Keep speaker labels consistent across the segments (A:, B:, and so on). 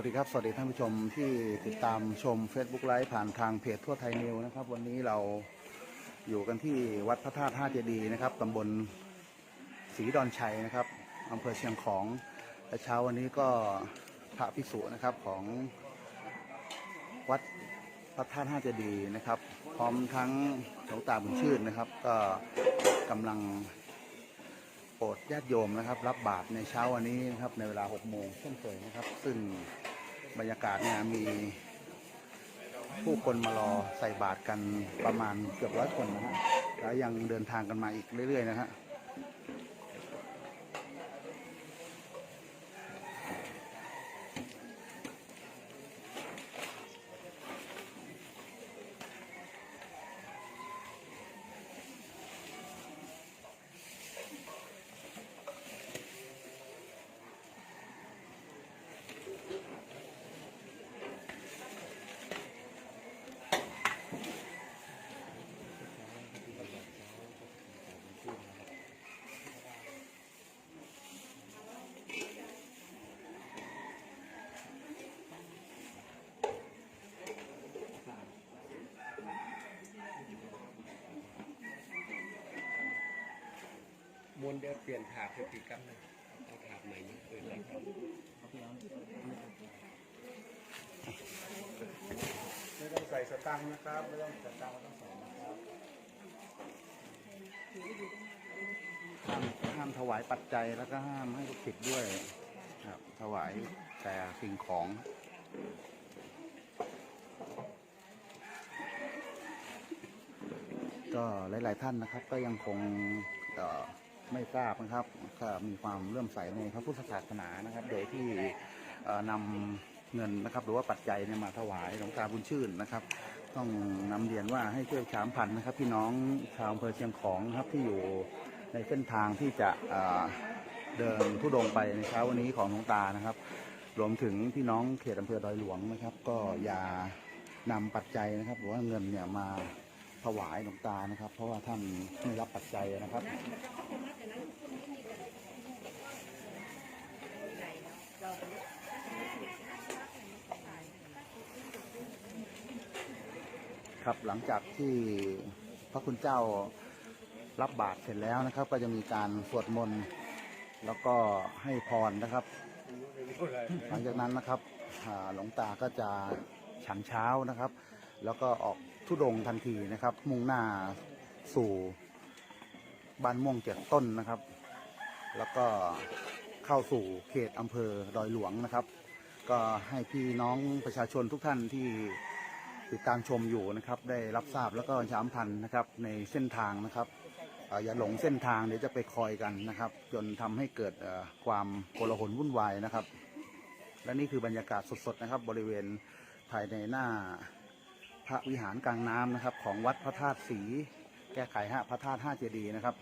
A: วัสดีครับ สวัสดีท่านผู้ชมที่ติดตามชม Facebook ไลฟ์ผ่านทางเพจทั่วไทยนิวนะครับ วันนี้เราอยู่กันที่วัดพระธาตุท่าเจดีนะครับตำบลศรีดอนชัยนะครับอำเภอเชียงของและเช้าวันนี้ก็พระภิกษุนะครับของวัดพระธาตุท่าเจดีนะครับ พร้อมทั้งหลวงตาบุญชื่นนะครับ ก็กำลัง โปรดญาติโยมนะครับ รับบาตรในเช้าวันนี้นะครับ ในเวลา 6 โมงเช่นเคยนะครับ ซึ่งบรรยากาศเนี่ยมีผู้คนมารอใส่บาตรกันประมาณเกือบร้อยคนนะฮะแล้วยังเดินทางกันมาอีกเรื่อยๆนะฮะ
B: วนเดียวเปลี่ยนถาดพฤติกรรมนะเอาถาดใหม่เปิดเลยครับ
A: ไม่ต้องใส่สตังค์นะครับไม่ต้องใส่สตังค์ไม่ต้องใส่นะครับห้ามห้ามถวายปัจจัยแล้วก็ห้ามให้ลูกศิษย์ด้วยครับถวายแต่สิ่งของก็หลาย ๆ ท่านนะครับ ก็ยังคงเอ่อ ไม่ทราบนะครับก็มีความเลื่อมใสในพระพุทธศาสนานะครับ โดยที่เอ่อนำเงินนะครับ หรือว่าปัจจัยเนี่ยมาถวายหลวงตาบุญชื่นนะครับ ต้องนำเรียนว่าให้ช่วยสามพันนะครับ พี่น้องชาวอำเภอเชียงของนะครับที่อยู่ในเส้นทางที่จะเดินทุดงไปในเช้าวันนี้ของหลวงตานะครับ รวมถึงพี่น้องเขตอำเภอดอยหลวงนะครับ ก็อย่านำปัจจัยนะครับ หรือว่าเงินเนี่ยมา ถวายหลวงตานะครับ เพราะว่าท่านไม่รับปัจจัยนะครับครับหลังจากที่พระคุณเจ้ารับบาตรเสร็จแล้วนะครับ ก็จะมีการสวดมนต์แล้วก็ให้พรนะครับ หลังจากนั้นนะครับหลวงตาก็จะฉันเช้านะครับ แล้วก็ออก ทุดงทันทีนะครับ มุ่งหน้าสู่บ้านม่วงเจ็ดต้นนะครับ แล้วก็เข้าสู่เขตอำเภอดอยหลวงนะครับ ก็ให้พี่น้องประชาชนทุกท่านที่ติดตามชมอยู่นะครับ ได้รับทราบแล้วก็ย้ำพันนะครับในเส้นทางนะครับอย่าหลงเส้นทางเดี๋ยวจะไปคอยกันนะครับ จนทำให้เกิดความโกลาหลวุ่นวายนะครับ และนี่คือบรรยากาศสดๆนะครับ บริเวณภายในหน้า พระวิหารกลางน้ำนะครับ ของวัดพระธาตุศรีแก้ไขฮะพระธาตุห้าเจดีย์นะครับ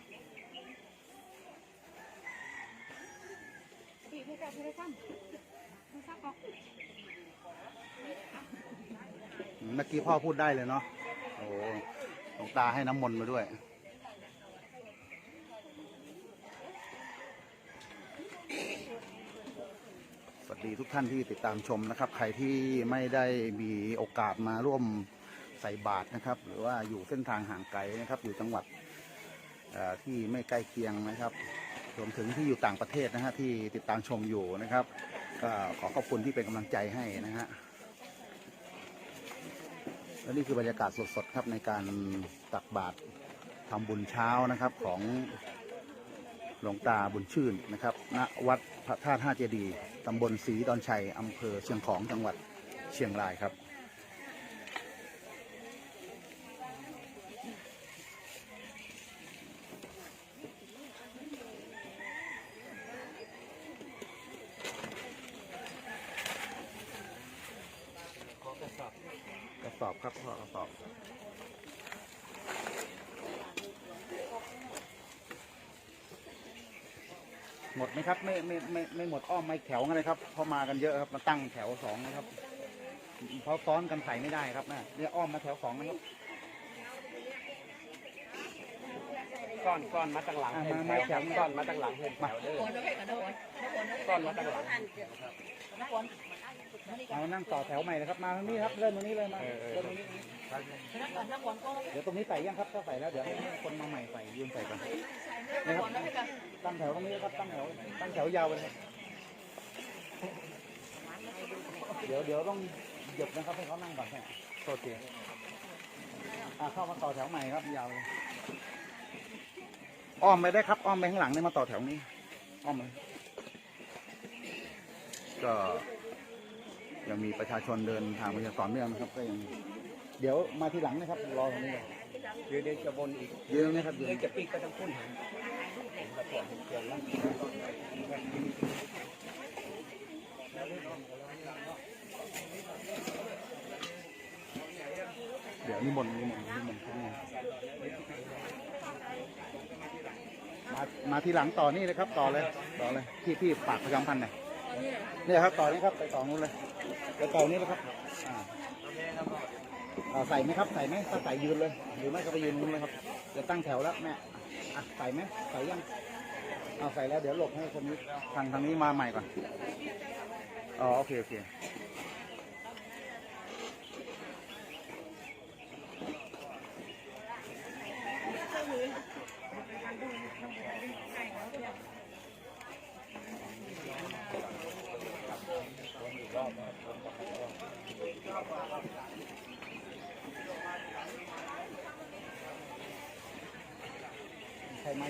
A: เมื่อกี้พ่อพูดได้เลยเนาะโอ้หลวงตาให้น้ำมนต์มาด้วยสวัสดีทุกท่านที่ติดตามชมนะครับ ใครที่ไม่ได้มีโอกาสมาร่วม ส่บาตรนะครับ หรือว่าอยู่เส้นทางห่างไกลนะครับ อยู่จังหวัดที่ไม่ใกล้เคียงนะครับรวมถึงที่อยู่ต่างประเทศนะฮะที่ติดตามชมอยู่นะครับ ก็ขอขอบคุณที่เป็นกำลังใจให้นะฮะและนี่คือบรรยากาศสดๆครับในการตักบาตรทำบุญเช้านะครับของหลวงตาบุญชื่นนะครับ ณ วัดพระธาตุห้าเจดี ตำบลศรีดอนชัย อำเภอเชียงของ จังหวัดเชียงรายครับ
B: ขอกระสอบ
A: กระสอบครับพ่อกระสอบ หมดไหมครับ ไม่ไม่ไม่ไม่หมดอ้อมไม่แถวกันเลยครับเพราะมากันเยอะครับมาตั้งแถวสองนะครับเพราะซ้อนกันใส่ไม่ได้ครับนะเนี่ยอ้อมมาแถวสองนะครับ
B: ก้อนก้อนมาตั้งหลัง
A: อะ
B: เห็น
A: มา
B: แถว
A: มา
B: ก้อนมาตั้งหลังเห็นแถวเด้อก้อนมาตั้งหลัง
C: ทุกคน
A: เอานั่งต่อแถวใหม่เลยครับมาตรงนี้ครับเริ่มตรงนี้เลยมาเริ่มตรงนี้เดี๋ยวตรงนี้ใส่ยังครับถ้าใส่แล้วเดี๋ยวให้คนมาใหม่ใส่ยืนใส่กัน นะครับตั้งแถวตรงนี้ครับตั้งแถวตั้งแถวยาวไปเลยเดี๋ยวเดี๋ยวต้องหยียบนะครับให้เขานั่งก่อนแค่โทษทีอะเข้ามาต่อแถวใหม่ครับยาวเลยอ้อมไปได้ครับอ้อมไปข้างหลังนี่มาต่อแถวนี้อ้อมเลยก็ยังมีประชาชนเดินทางมาอย่างต่อเนื่องนะครับก็ยังเดี๋ยวมาทีหลังนะครับ รอตรงนี้เลย
B: เดี๋ยวเดี๋ยวจะบนอีก
A: ยืนตรงนี้ครับยืน
B: เดี๋ยวจะปีกก็ต้องพุ่นหันกระป๋องเกี่ยวแล้ว
A: เดี๋ยวนิมนต์นิมนต์นิมนต์ข้างในมามาทีหลังต่อนี่เลยครับ ต่อเลยต่อเลยพี่พี่ฝากประจำพันธ์หน่อยเนี่ยครับต่อนี้ครับไปต่อนู้นเลยไปต่อนี้เลยครับอ่า อ่าใส่ไหมครับใส่ไหมถ้าใส่ยืนเลยหรือไม่ก็ไปยืนนู้นเลยครับจะตั้งแถวแล้วแม่อะใส่ไหมใส่ยังเอาใส่แล้วเดี๋ยวหลบให้คนนี้ทางทางนี้มาใหม่ก่อนอ๋อโอเคโอเคมีใครม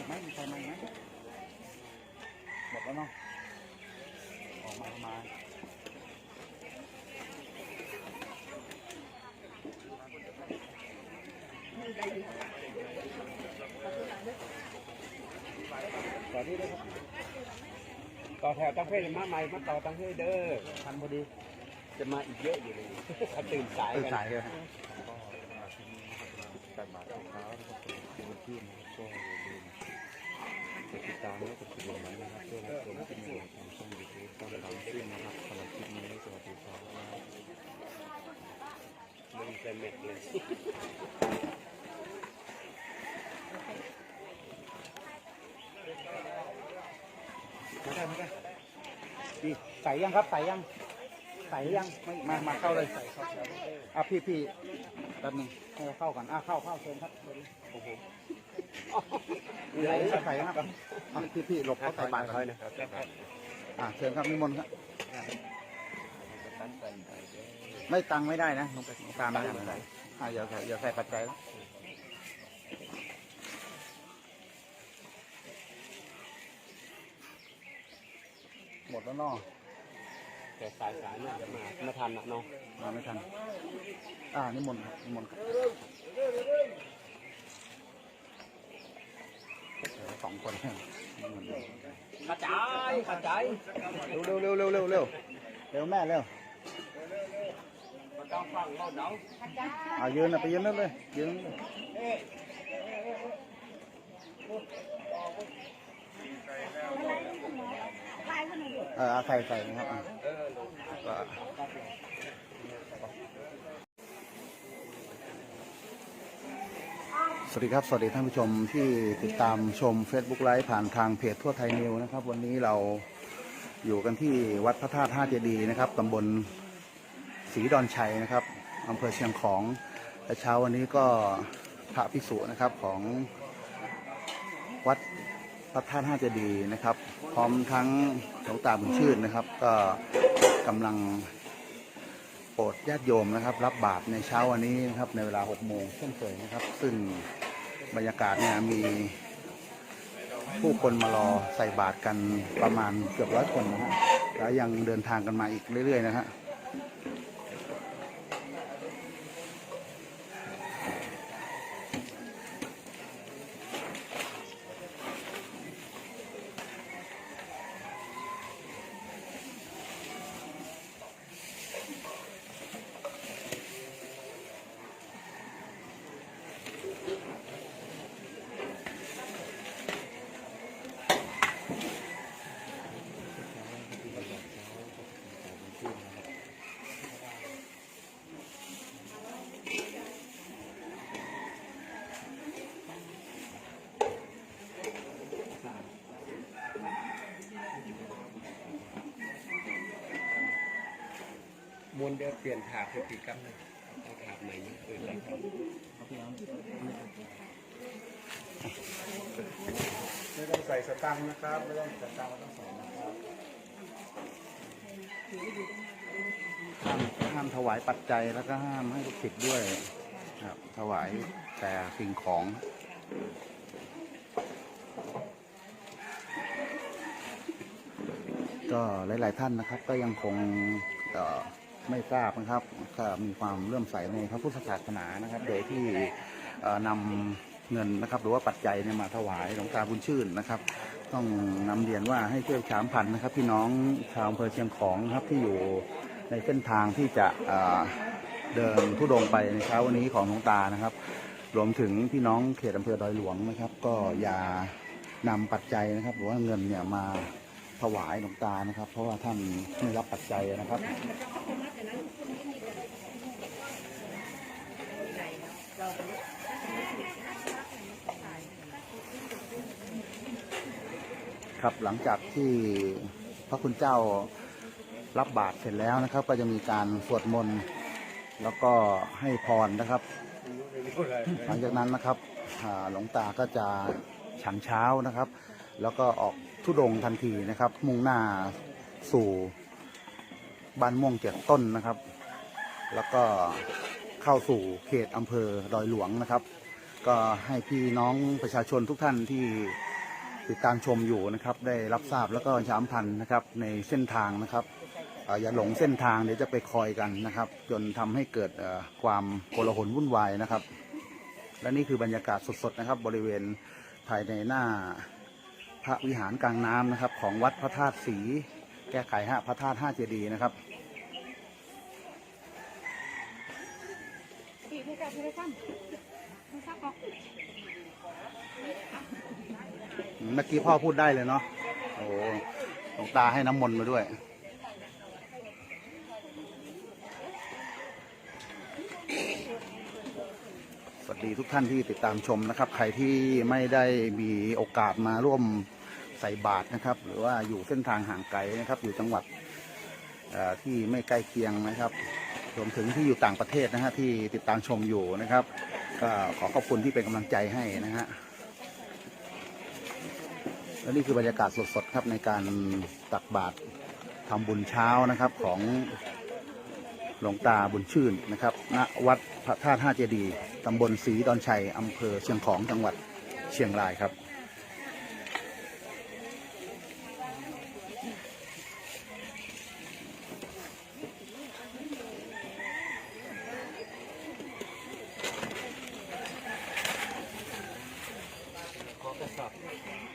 A: ไหมมีใครมาไหมหมดแล้วเนาะออกมามาต่อที่เลยครับ
B: ต่อแถวตั้งเพศมาใหม่มาต่อตั้งเพศเด้อ
A: ทันพอดี
B: จะมาอีกเยอะอยู่เลยเขาตื่นสาย
A: ตื่น
B: กัน
A: สายเลยฮะ
D: ตักบาตรเช้านะครับผมเป็นที่นะครับก็อย่าลืม กดติดตามและกดกระดิ่งไว้นะครับเพื่อรับชมคลิปใหม่ๆทางช่องยูทูบต้องตามซึ่งนะครับสำหรับคลิปนี้สวัสดีครับ
B: มันจะเม็ดเลย
A: ไม่ได้ไม่ได้ดีใส่ยังครับใส่ยังใส่ยังไม่มามาเข้าเลยใส่เข้าอะพี่พี่แป๊บนึงให้เข้าก่อนอะเข้าเข้าเชิญครับโอ้โห ใส่ใส่ครับพี่พี่หลบเขาใส่บาตรเขาเลยอะเชิญครับนิมนต์ครับไม่ตังไม่ได้นะลงไปตามไม่ได้อะอย่าใส่อย่าใส่ปัจจัยแล้วหมดแล้วเนาะ
B: แต่สายสายเนี่ยจะมาไม่ทันนะน้อง
A: มาไม่ทัน อ่านิมนต์ครับนิมนต์ครับเออ สองคนเนี่ยนิมนต์
B: กระจายกระจาย
A: เร็วเร็วเร็วเร็วเร็วเร็วเร็วแม่เร็ว
B: มาต้องฟังเราเนาะ
A: อ่ายืนนะไปยืนนั่นเลยยืนนั่นเลยเออเอาใส่ใส่นะครับอะก็ส วัสดีครับ สวัสดีท่านผู้ชมที่ติดตามชม Facebook ไลฟ์ผ่านทางเพจทั่วไทยนิวนะครับ วันนี้เราอยู่กันที่วัดพระธาตุห้าเจดีนะครับตำบลศรีดอนชัยนะครับอำเภอเชียงของและเช้าวันนี้ก็พระภิกษุนะครับของวัดพระธาตุห้าเจดีนะครับ พร้อมทั้งหลวงตาบุญชื่นนะครับ ก็กำลังโปรดญาติโยมนะครับ รับบาตรในเช้าวันนี้นะครับในเวลา 6 โมงเช่นเคยนะครับ ซึ่ง บรรยากาศเนี่ยมีผู้คนมารอใส่บาตรกันประมาณเกือบร้อยคนนะฮะแล้วยังเดินทางกันมาอีกเรื่อยๆนะฮะ
B: วนเดียวเปลี่ยนถาดพฤติกรรมนะเอาถาดใหม่เปิดเลยครับ
A: ไม่ต้องใส่สตังค์นะครับไม่ต้องสตังค์ไม่ต้องใส่นะครับห้ามห้ามถวายปัจจัยแล้วก็ห้ามให้ลูกศิษย์ด้วยครับถวายแต่สิ่งของก็หลาย ๆ ท่านนะครับ ก็ยังคงเอ่อ ไม่ทราบนะครับก็มีความเลื่อมใสในพระพุทธศาสนานะครับ โดยที่เอ่อนำเงินนะครับ หรือว่าปัจจัยเนี่ยมาถวายหลวงตาบุญชื่นนะครับ ต้องนำเรียนว่าให้ช่วยประชามพันนะครับ พี่น้องชาวอำเภอเชียงของนะครับที่อยู่ในเส้นทางที่จะเดินทุดงไปในเช้าวันนี้ของหลวงตานะครับ รวมถึงพี่น้องเขตอำเภอดอยหลวงนะครับ ก็อย่านำปัจจัยนะครับ หรือว่าเงินเนี่ยมาถวายหลวงตานะครับ เพราะว่าท่านไม่รับปัจจัยนะครับ ครับหลังจากที่พระคุณเจ้ารับบาตรเสร็จแล้วนะครับ ก็จะมีการสวดมนต์แล้วก็ให้พรนะครับ หลังจากนั้นนะครับหลวงตาก็จะฉันเช้านะครับ แล้วก็ออกทุดงทันทีนะครับ มุ่งหน้าสู่ บ้านม่วงเจ็ดต้นนะครับ แล้วก็เข้าสู่เขตอำเภอดอยหลวงนะครับ ก็ให้พี่น้องประชาชนทุกท่านที่ติดตามชมอยู่นะครับ ได้รับทราบแล้วก็ชาสัมพันธ์นะครับในเส้นทางนะครับอย่าหลงเส้นทางเดี๋ยวจะไปคอยกันนะครับ จนทำให้เกิดความโกลาหลวุ่นวายนะครับ และนี่คือบรรยากาศสดๆนะครับ บริเวณภายในหน้าพระวิหารกลางน้ำนะครับ ของวัดพระธาตุศรีแก้ไขฮะพระธาตุห้าเจดีย์นะครับ
C: กับพี่ได้ซ้ำมันซักออก
A: เมื่อกี้พ่อพูดได้เลยเนาะ โอ้โหหลวงตาให้น้ำมนต์มาด้วย สวัสดีทุกท่านที่ติดตามชมนะครับ ใครที่ไม่ได้มีโอกาสมาร่วมใส่บาตรนะครับ หรือว่าอยู่เส้นทางห่างไกลนะครับ อยู่จังหวัดที่ไม่ใกล้เคียงนะครับ รวมถึงที่อยู่ต่างประเทศนะฮะที่ติดตามชมอยู่นะครับ ก็ขอขอบคุณที่เป็นกำลังใจให้นะฮะและนี่คือบรรยากาศสดๆครับในการตักบาตรทำบุญเช้านะครับของหลวงตาบุญชื่นนะครับณวัดพระธาตุห้าเจดีย์ตำบลศรีดอนชัยอำเภอเชียงของจังหวัดเชียงรายครับ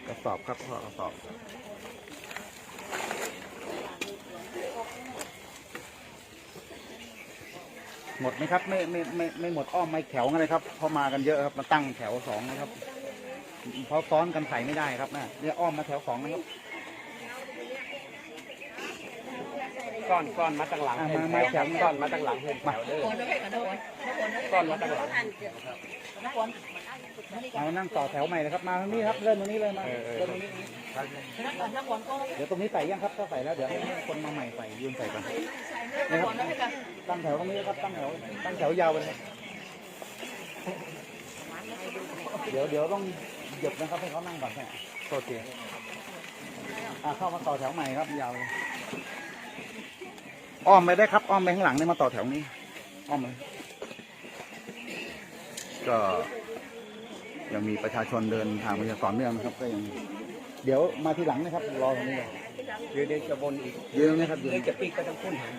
A: กระสอบครับพ่อกระสอบ หมดไหมครับ ไม่ไม่ไม่ไม่หมดอ้อมไม่แถวกันเลยครับเพราะมากันเยอะครับมาตั้งแถวสองนะครับเพราะซ้อนกันใส่ไม่ได้ครับนะเนี่ยอ้อมมาแถวสองนะครับ
B: ก้อนก้อนมาตั้งหลัง
A: อะ
B: เห็น
A: มา
B: แถว
A: มา
B: ก้อนมาตั้งหลังเห็นแถวเด้อก้อนมาตั้งหลัง
A: มานั่งต่อแถวใหม่เลยครับ มาตรงนี้ครับ เริ่มตรงนี้เลยมา
B: เออเออ
A: เริ่มตรงนี้ เดี๋ยวตรงนี้ใส่ยังครับ ถ้าใส่แล้วเดี๋ยวให้คนมาใหม่ใส่ยืนใส่กันนะครับตั้งแถวตรงนี้ครับ ตั้งแถว ตั้งแถวยาวไปเลยเดี๋ยวเดี๋ยวต้องเหยียบนะครับให้เขานั่งก่อนแค่โทษทีอะเข้ามาต่อแถวใหม่ครับยาวเลยอ้อมไปได้ครับอ้อมไปข้างหลังนี่มาต่อแถวนี้อ้อมเลยก็ ยังมีประชาชนเดินทางมาอย่างต่อเนื่องนะครับก็ยังเดี๋ยวมาทีหลังนะครับรอตรงนี้เลย
B: เดี๋ยวเดี๋ยวจะบนอีก
A: ยืนตรงนี้ครับยืน
B: เดี๋ยวจะปีกก็ต้องพุ่นหัน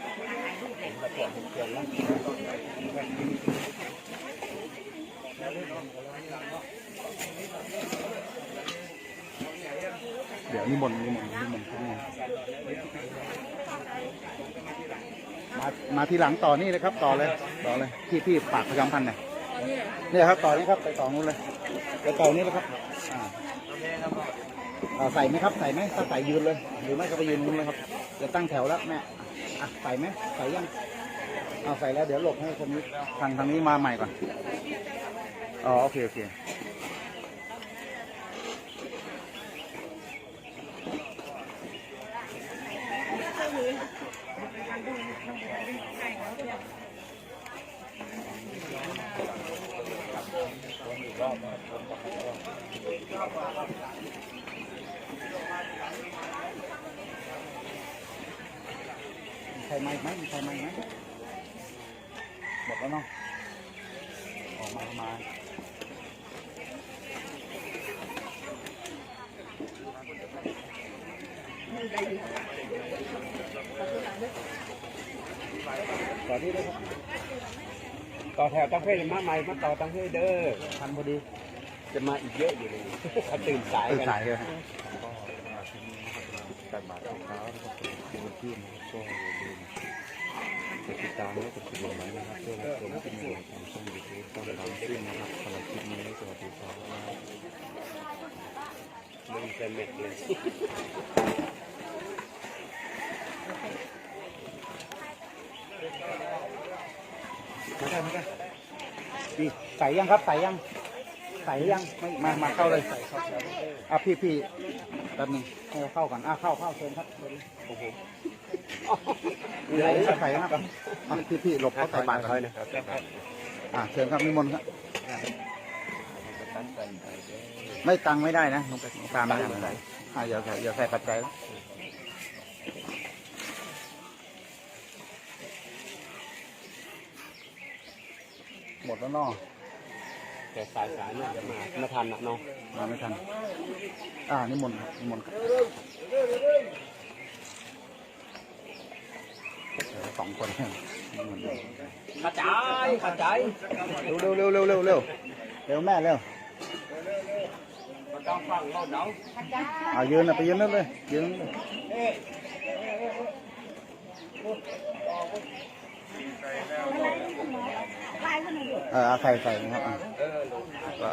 A: เดี๋ยวนิมนต์นิมนต์นิมนต์ข้างในมามาทีหลังต่อนี่เลยครับ ต่อเลย ต่อเลยที่ที่ปากประจำพันธ์เนี่ยเนี่ยครับต่อนี้ครับไปต่อนู้นเลย ไปต่อนี้เลยครับอ่าอ่าใส่ไหมครับใส่ไหมถ้าใส่ยืนเลย หรือไม่ก็ไปยืนนู้นเลยครับจะตั้งแถวแล้วแม่อะใส่ไหมใส่ยังเอาใส่แล้วเดี๋ยวหลบให้คนนี้ทางทางนี้มาใหม่ก่อนอ๋อโอเคโอเค อมีใครมาอีกไหมมีใคร
B: ต่อที่เลยครับต่อแถวตั้งเพศมาใหม่มาต่อตั้งเพศเด้อ
A: ทันพอดี
B: จะมาอีกเยอะอยู่เลยเขาตื่นสาย
A: ตื่น
B: กัน
A: สายเลย
D: ก็อาทิตย์นี้นะครับแต่บาทเช้านะครับเป็นวันที่นะครับก็อย่าลืมกดติดตามและกดกระดิ่งไว้นะครับเพื่อรับชมคลิปใหม่ๆทางช่องยูทูบช่องดังซิ่งนะครับสำหรับคลิปนี้สวัสดีครับ
B: ลืมเต็มเม็ดเลย
A: ม่ได้ม่ได้พี่ใส่ยังครับใส่ยัง ใส่ยังไม่มามาเข้าเลยอะพี่พี่แป๊บนึงให้เขาเข้าก่อนอะเข้าเข้าเชิญครับเชิญเลยโอ้โหใส่ใส่ยังครับอะพี่พี่หลบเขาใส่บาตรก่อนะ
B: ครับ
A: อะเชิญครับนิมนต์ครับไม่ตังไม่ได้นะหลวงตาหลวงตาไม่ได้อะไรอะอย่าใส่อย่าใส่ปัจจัยแล้ว หมดแล้วเนาะ
B: แต่สายสายเนี่ยจะมาไม่ทันนะน้อง
A: มาไม่ทัน อ่านิมนต์ครับนิมนต์ครับเออสองคนนิมนต์
B: กระจายกระจาย
A: เร็วเร็วเร็วเร็วเร็วเร็วเร็วแม่เร็ว
B: มาต้องฟังเราเนาะ
A: เอายืนนะไปยืนนั่นเลยยืนนั่นเลย เออเอาไข่ใส่นะครับก็